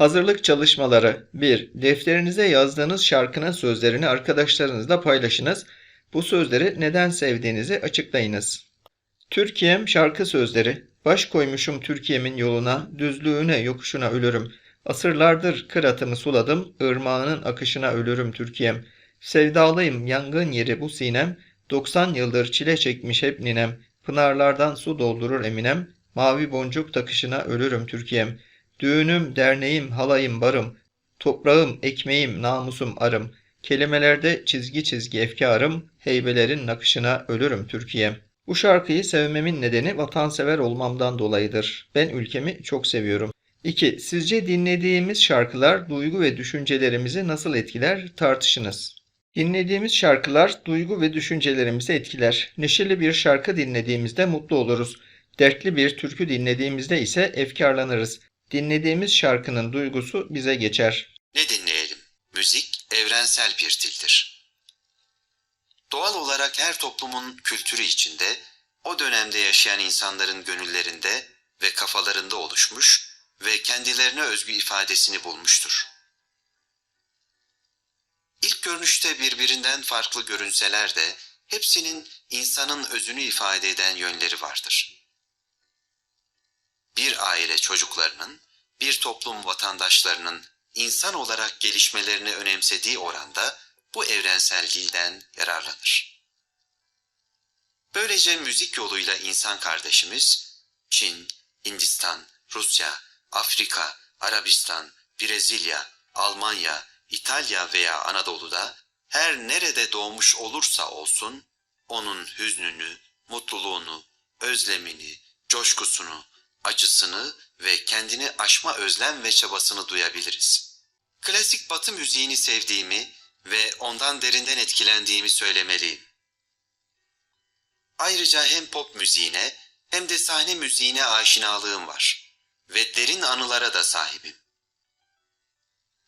Hazırlık çalışmaları 1. Defterinize yazdığınız şarkının sözlerini arkadaşlarınızla paylaşınız. Bu sözleri neden sevdiğinizi açıklayınız. Türkiye'm şarkı sözleri. Baş koymuşum Türkiye'min yoluna, düzlüğüne, yokuşuna ölürüm. Asırlardır kıratımı suladım, ırmağının akışına ölürüm Türkiye'm. Sevdalıyım yangın yeri bu sinem, 90 yıldır çile çekmiş hep ninem. Pınarlardan su doldurur eminem, mavi boncuk takışına ölürüm Türkiye'm. Düğünüm, derneğim, halayım, barım, toprağım, ekmeğim, namusum, arım. Kelimelerde çizgi çizgi efkarım, heybelerin nakışına ölürüm Türkiye'm. Bu şarkıyı sevmemin nedeni vatansever olmamdan dolayıdır. Ben ülkemi çok seviyorum. 2. Sizce dinlediğimiz şarkılar duygu ve düşüncelerimizi nasıl etkiler? Tartışınız. Dinlediğimiz şarkılar duygu ve düşüncelerimizi etkiler. Neşeli bir şarkı dinlediğimizde mutlu oluruz. Dertli bir türkü dinlediğimizde ise efkarlanırız. Dinlediğimiz şarkının duygusu bize geçer. Ne dinleyelim? Müzik evrensel bir dildir. Doğal olarak her toplumun kültürü içinde, o dönemde yaşayan insanların gönüllerinde ve kafalarında oluşmuş ve kendilerine özgü ifadesini bulmuştur. İlk görünüşte birbirinden farklı görünseler de hepsinin insanın özünü ifade eden yönleri vardır. Bir aile çocuklarının, bir toplum vatandaşlarının insan olarak gelişmelerini önemsediği oranda bu evrensel dilden yararlanır. Böylece müzik yoluyla insan kardeşimiz Çin, Hindistan, Rusya, Afrika, Arabistan, Brezilya, Almanya, İtalya veya Anadolu'da her nerede doğmuş olursa olsun onun hüznünü, mutluluğunu, özlemini, coşkusunu, acısını ve kendini aşma özlem ve çabasını duyabiliriz. Klasik batı müziğini sevdiğimi ve ondan derinden etkilendiğimi söylemeliyim. Ayrıca hem pop müziğine hem de sahne müziğine aşinalığım var ve derin anılara da sahibim.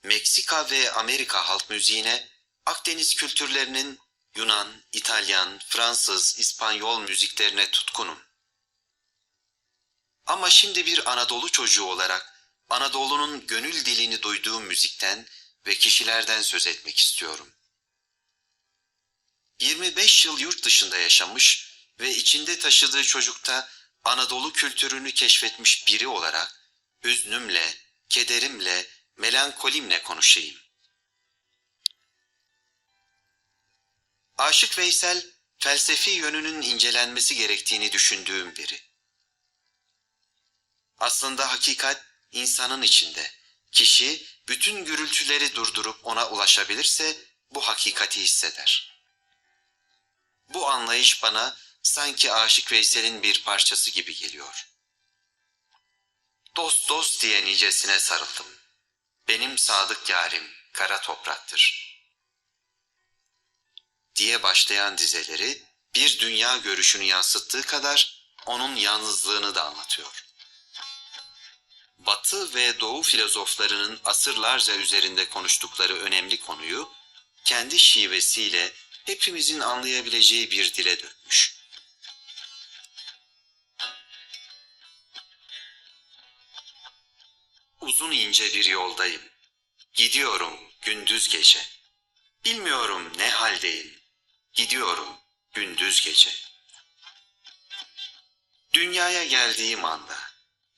Meksika ve Amerika halk müziğine, Akdeniz kültürlerinin Yunan, İtalyan, Fransız, İspanyol müziklerine tutkunum. Ama şimdi bir Anadolu çocuğu olarak Anadolu'nun gönül dilini duyduğum müzikten ve kişilerden söz etmek istiyorum. 25 yıl yurt dışında yaşamış ve içinde taşıdığı çocukta Anadolu kültürünü keşfetmiş biri olarak hüznümle, kederimle, melankolimle konuşayım. Aşık Veysel, felsefi yönünün incelenmesi gerektiğini düşündüğüm biri. Aslında hakikat insanın içinde. Kişi bütün gürültüleri durdurup ona ulaşabilirse bu hakikati hisseder. Bu anlayış bana sanki Aşık Veysel'in bir parçası gibi geliyor. Dost dost diye nicesine sarıldım. Benim sadık yarim kara topraktır. Diye başlayan dizeleri bir dünya görüşünü yansıttığı kadar onun yalnızlığını da anlatıyor. Batı ve Doğu filozoflarının asırlarca üzerinde konuştukları önemli konuyu kendi şivesiyle hepimizin anlayabileceği bir dile dökmüş. Uzun ince bir yoldayım. Gidiyorum gündüz gece. Bilmiyorum ne haldeyim. Gidiyorum gündüz gece. Dünyaya geldiğim anda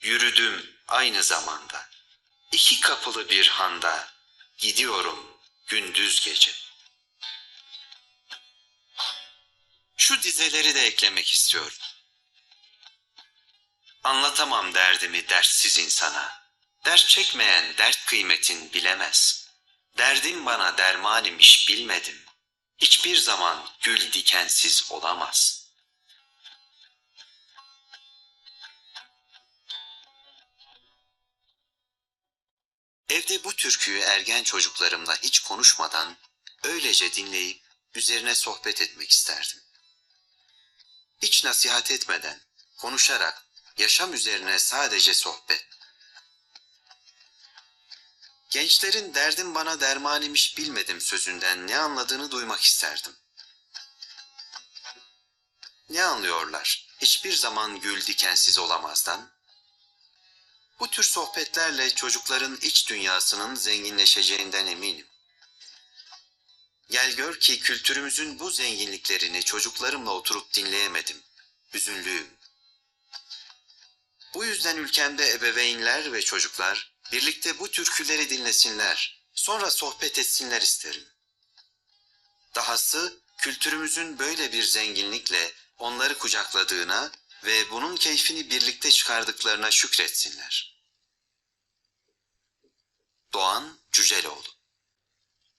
yürüdüm aynı zamanda. İki kapılı bir handa gidiyorum gündüz gece. Şu dizeleri de eklemek istiyorum. Anlatamam derdimi dertsiz insana. Dert çekmeyen dert kıymetin bilemez. Derdim bana derman imiş bilmedim. Hiçbir zaman gül dikensiz olamaz.'' Evde bu türküyü ergen çocuklarımla hiç konuşmadan öylece dinleyip üzerine sohbet etmek isterdim. Hiç nasihat etmeden, konuşarak yaşam üzerine sadece sohbet. Gençlerin derdim bana derman imiş bilmedim sözünden ne anladığını duymak isterdim. Ne anlıyorlar? Hiçbir zaman gül dikensiz olamazdan. Bu tür sohbetlerle çocukların iç dünyasının zenginleşeceğinden eminim. Gel gör ki kültürümüzün bu zenginliklerini çocuklarımla oturup dinleyemedim. Üzünlüyüm. Bu yüzden ülkemde ebeveynler ve çocuklar birlikte bu türküleri dinlesinler, sonra sohbet etsinler isterim. Dahası kültürümüzün böyle bir zenginlikle onları kucakladığına ve bunun keyfini birlikte çıkardıklarına şükretsinler. Doğan Cüceloğlu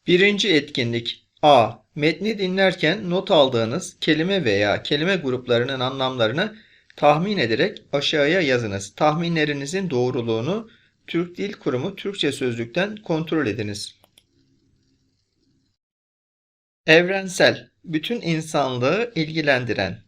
Birinci etkinlik A. Metni dinlerken not aldığınız kelime veya kelime gruplarının anlamlarını tahmin ederek aşağıya yazınız. Tahminlerinizin doğruluğunu Türk Dil Kurumu Türkçe Sözlük'ten kontrol ediniz. Evrensel, bütün insanlığı ilgilendiren.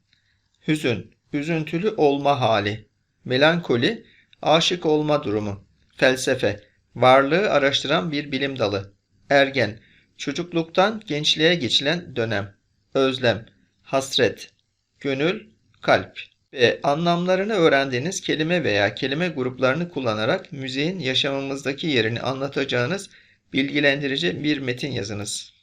Hüzün, üzüntülü olma hali. Melankoli, aşık olma durumu. Felsefe, varlığı araştıran bir bilim dalı. Ergen, çocukluktan gençliğe geçilen dönem. Özlem, hasret, gönül, kalp. Ve anlamlarını öğrendiğiniz kelime veya kelime gruplarını kullanarak müziğin yaşamımızdaki yerini anlatacağınız bilgilendirici bir metin yazınız.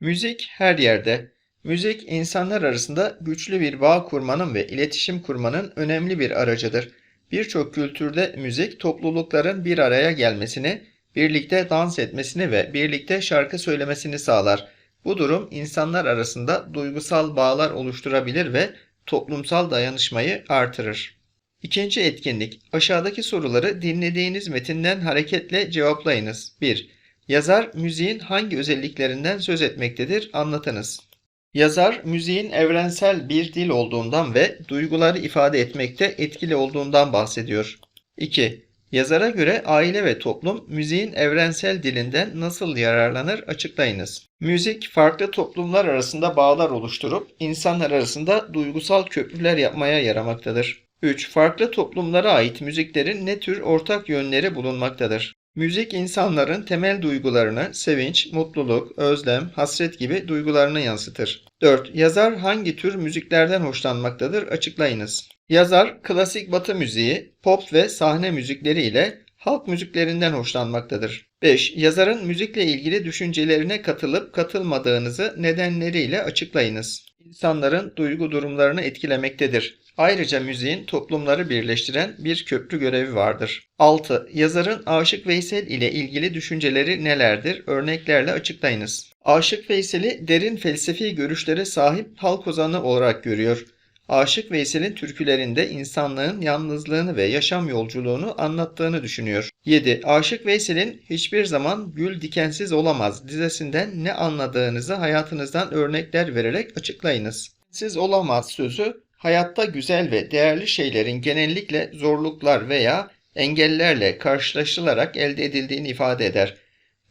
Müzik her yerde. Müzik insanlar arasında güçlü bir bağ kurmanın ve iletişim kurmanın önemli bir aracıdır. Birçok kültürde müzik toplulukların bir araya gelmesini, birlikte dans etmesini ve birlikte şarkı söylemesini sağlar. Bu durum insanlar arasında duygusal bağlar oluşturabilir ve toplumsal dayanışmayı artırır. İkinci etkinlik. Aşağıdaki soruları dinlediğiniz metinden hareketle cevaplayınız. 1. Yazar müziğin hangi özelliklerinden söz etmektedir? Anlatınız. Yazar müziğin evrensel bir dil olduğundan ve duyguları ifade etmekte etkili olduğundan bahsediyor. 2. Yazara göre aile ve toplum müziğin evrensel dilinden nasıl yararlanır açıklayınız. Müzik farklı toplumlar arasında bağlar oluşturup insanlar arasında duygusal köprüler yapmaya yaramaktadır. 3. Farklı toplumlara ait müziklerin ne tür ortak yönleri bulunmaktadır? Müzik insanların temel duygularını, sevinç, mutluluk, özlem, hasret gibi duygularını yansıtır. 4. Yazar hangi tür müziklerden hoşlanmaktadır? Açıklayınız. Yazar klasik batı müziği, pop ve sahne müzikleri ile halk müziklerinden hoşlanmaktadır. 5. Yazarın müzikle ilgili düşüncelerine katılıp katılmadığınızı nedenleriyle açıklayınız. İnsanların duygu durumlarını etkilemektedir. Ayrıca müziğin toplumları birleştiren bir köprü görevi vardır. 6. Yazarın Aşık Veysel ile ilgili düşünceleri nelerdir? Örneklerle açıklayınız. Aşık Veysel'i derin felsefi görüşlere sahip halk ozanı olarak görüyor. Aşık Veysel'in türkülerinde insanlığın yalnızlığını ve yaşam yolculuğunu anlattığını düşünüyor. 7. Aşık Veysel'in hiçbir zaman gül dikensiz olamaz dizesinden ne anladığınızı hayatınızdan örnekler vererek açıklayınız. Siz olamaz sözü hayatta güzel ve değerli şeylerin genellikle zorluklar veya engellerle karşılaşılarak elde edildiğini ifade eder.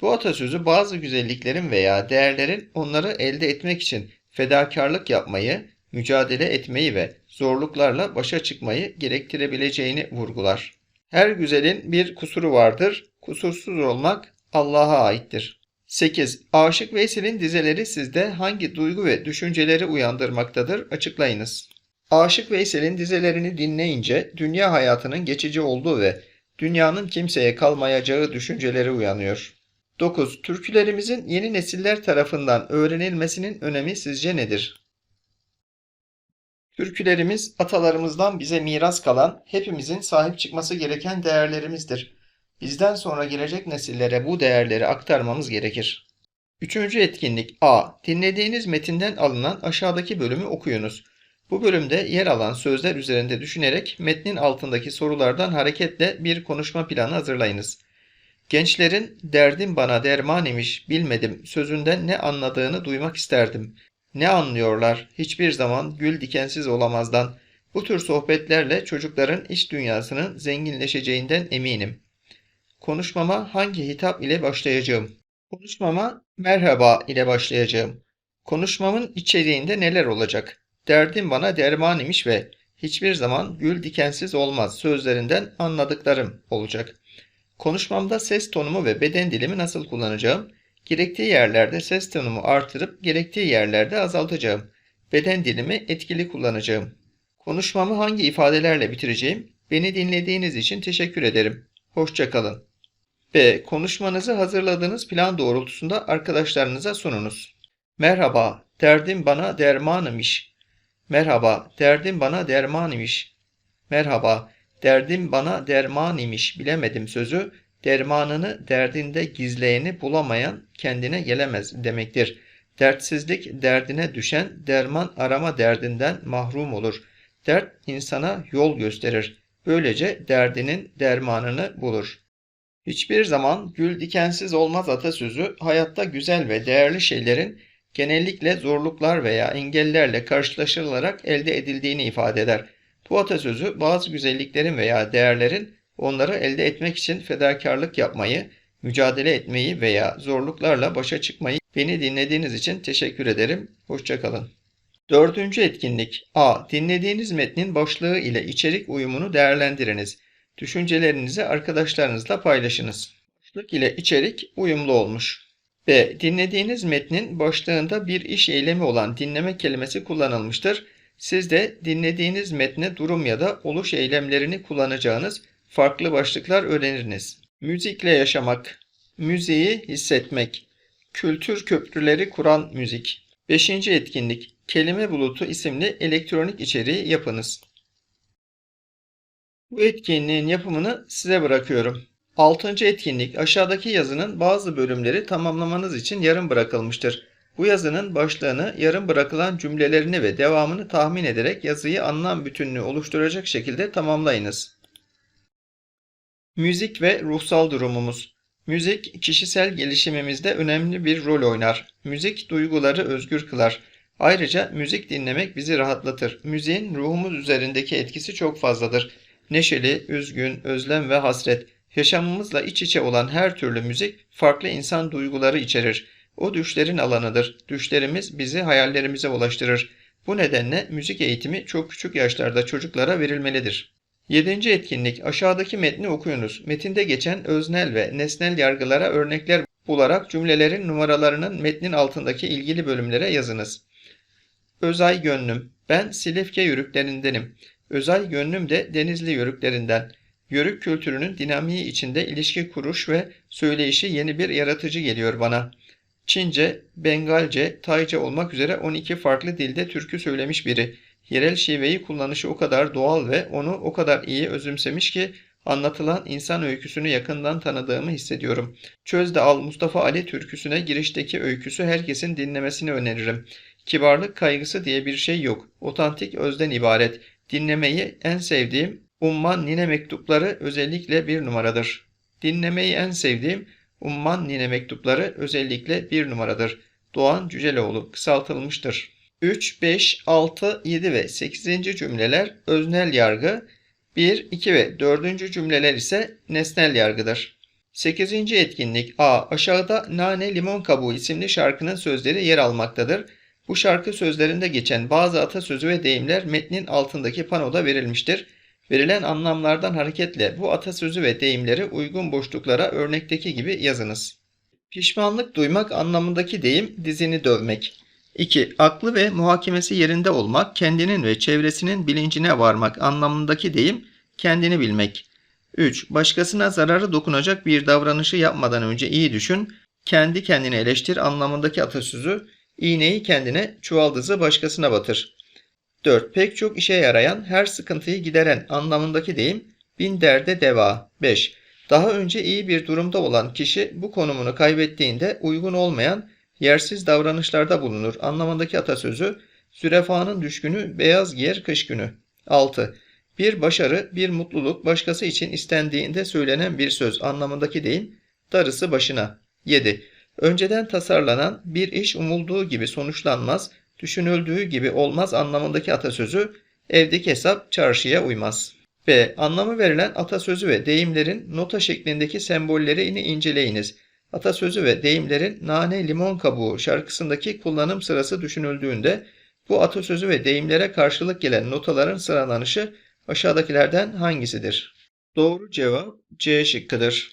Bu atasözü bazı güzelliklerin veya değerlerin onları elde etmek için fedakarlık yapmayı, mücadele etmeyi ve zorluklarla başa çıkmayı gerektirebileceğini vurgular. Her güzelin bir kusuru vardır. Kusursuz olmak Allah'a aittir. 8. Aşık Veysel'in dizeleri sizde hangi duygu ve düşünceleri uyandırmaktadır? Açıklayınız. Aşık Veysel'in dizelerini dinleyince dünya hayatının geçici olduğu ve dünyanın kimseye kalmayacağı düşünceleri uyanıyor. 9. Türkülerimizin yeni nesiller tarafından öğrenilmesinin önemi sizce nedir? Türkülerimiz atalarımızdan bize miras kalan, hepimizin sahip çıkması gereken değerlerimizdir. Bizden sonra gelecek nesillere bu değerleri aktarmamız gerekir. Üçüncü etkinlik A. Dinlediğiniz metinden alınan aşağıdaki bölümü okuyunuz. Bu bölümde yer alan sözler üzerinde düşünerek metnin altındaki sorulardan hareketle bir konuşma planı hazırlayınız. Gençlerin derdim bana derman imiş bilmedim sözünden ne anladığını duymak isterdim. Ne anlıyorlar hiçbir zaman gül dikensiz olamazdan. Bu tür sohbetlerle çocukların iç dünyasının zenginleşeceğinden eminim. Konuşmama hangi hitap ile başlayacağım? Konuşmama merhaba ile başlayacağım. Konuşmamın içeriğinde neler olacak? Derdim bana derman imiş ve hiçbir zaman gül dikensiz olmaz sözlerinden anladıklarım olacak. Konuşmamda ses tonumu ve beden dilimi nasıl kullanacağım? Gerektiği yerlerde ses tonumu artırıp gerektiği yerlerde azaltacağım. Beden dilimi etkili kullanacağım. Konuşmamı hangi ifadelerle bitireceğim? Beni dinlediğiniz için teşekkür ederim. Hoşça kalın. B. Konuşmanızı hazırladığınız plan doğrultusunda arkadaşlarınıza sununuz. Merhaba, derdim bana derman imiş. Merhaba, derdim bana derman imiş. Merhaba, derdim bana derman imiş. Bilemedim sözü, dermanını derdinde gizleyeni bulamayan kendine gelemez demektir. Dertsizlik derdine düşen derman arama derdinden mahrum olur. Dert insana yol gösterir. Böylece derdinin dermanını bulur. Hiçbir zaman gül dikensiz olmaz atasözü hayatta güzel ve değerli şeylerin genellikle zorluklar veya engellerle karşılaşılarak elde edildiğini ifade eder. Bu atasözü bazı güzelliklerin veya değerlerin onları elde etmek için fedakarlık yapmayı, mücadele etmeyi veya zorluklarla başa çıkmayı beni dinlediğiniz için teşekkür ederim. Hoşçakalın. Dördüncü etkinlik A. Dinlediğiniz metnin başlığı ile içerik uyumunu değerlendiriniz. Düşüncelerinizi arkadaşlarınızla paylaşınız. Başlık ile içerik uyumlu olmuş. B. Dinlediğiniz metnin başlığında bir iş eylemi olan dinleme kelimesi kullanılmıştır. Siz de dinlediğiniz metne durum ya da oluş eylemlerini kullanacağınız farklı başlıklar öğreniriniz. Müzikle yaşamak, müziği hissetmek, kültür köprüleri kuran müzik. Beşinci etkinlik, kelime bulutu isimli elektronik içeriği yapınız. Bu etkinliğin yapımını size bırakıyorum. Altıncı etkinlik aşağıdaki yazının bazı bölümleri tamamlamanız için yarım bırakılmıştır. Bu yazının başlığını, yarım bırakılan cümlelerini ve devamını tahmin ederek yazıyı anlam bütünlüğü oluşturacak şekilde tamamlayınız. Müzik ve ruhsal durumumuz. Müzik kişisel gelişimimizde önemli bir rol oynar. Müzik duyguları özgür kılar. Ayrıca müzik dinlemek bizi rahatlatır. Müziğin ruhumuz üzerindeki etkisi çok fazladır. Neşeli, üzgün, özlem ve hasret. Yaşamımızla iç içe olan her türlü müzik farklı insan duyguları içerir. O düşlerin alanıdır. Düşlerimiz bizi hayallerimize ulaştırır. Bu nedenle müzik eğitimi çok küçük yaşlarda çocuklara verilmelidir. Yedinci etkinlik aşağıdaki metni okuyunuz. Metinde geçen öznel ve nesnel yargılara örnekler bularak cümlelerin numaralarının metnin altındaki ilgili bölümlere yazınız. Özay gönlüm. Ben Silifke yörüklerindenim. Özay gönlüm de Denizli yörüklerinden. Yörük kültürünün dinamiği içinde ilişki kuruş ve söyleyişi yeni bir yaratıcı geliyor bana. Çince, Bengalce, Tayca olmak üzere 12 farklı dilde türkü söylemiş biri. Yerel şiveyi kullanışı o kadar doğal ve onu o kadar iyi özümsemiş ki anlatılan insan öyküsünü yakından tanıdığımı hissediyorum. Çözde Al Mustafa Ali türküsüne girişteki öyküsü herkesin dinlemesini öneririm. Kibarlık kaygısı diye bir şey yok. Otantik özden ibaret. Dinlemeyi en sevdiğim Umman Nine mektupları özellikle bir numaradır. Dinlemeyi en sevdiğim Umman Nine mektupları özellikle bir numaradır. Doğan Cüceloğlu kısaltılmıştır. 3, 5, 6, 7 ve 8. cümleler öznel yargı, 1, 2 ve 4. cümleler ise nesnel yargıdır. 8. etkinlik A. Aşağıda Nane Limon Kabuğu isimli şarkının sözleri yer almaktadır. Bu şarkı sözlerinde geçen bazı atasözü ve deyimler metnin altındaki panoda verilmiştir. Verilen anlamlardan hareketle bu atasözü ve deyimleri uygun boşluklara örnekteki gibi yazınız. Pişmanlık duymak anlamındaki deyim dizini dövmek. 2. Aklı ve muhakemesi yerinde olmak, kendinin ve çevresinin bilincine varmak anlamındaki deyim kendini bilmek. 3. Başkasına zararı dokunacak bir davranışı yapmadan önce iyi düşün, kendi kendini eleştir anlamındaki atasözü iğneyi kendine, çuvaldızı başkasına batır. 4. Pek çok işe yarayan, her sıkıntıyı gideren anlamındaki deyim bin derde deva. 5. Daha önce iyi bir durumda olan kişi bu konumunu kaybettiğinde uygun olmayan yersiz davranışlarda bulunur anlamındaki atasözü sürefanın düşkünü beyaz giyer kış günü. 6. Bir başarı, bir mutluluk başkası için istendiğinde söylenen bir söz anlamındaki deyim darısı başına. 7. Önceden tasarlanan bir iş umulduğu gibi sonuçlanmaz, düşünüldüğü gibi olmaz anlamındaki atasözü evdeki hesap çarşıya uymaz. B. Anlamı verilen atasözü ve deyimlerin nota şeklindeki sembollerini inceleyiniz. Atasözü ve deyimlerin nane limon kabuğu şarkısındaki kullanım sırası düşünüldüğünde bu atasözü ve deyimlere karşılık gelen notaların sıralanışı aşağıdakilerden hangisidir? Doğru cevap C şıkkıdır.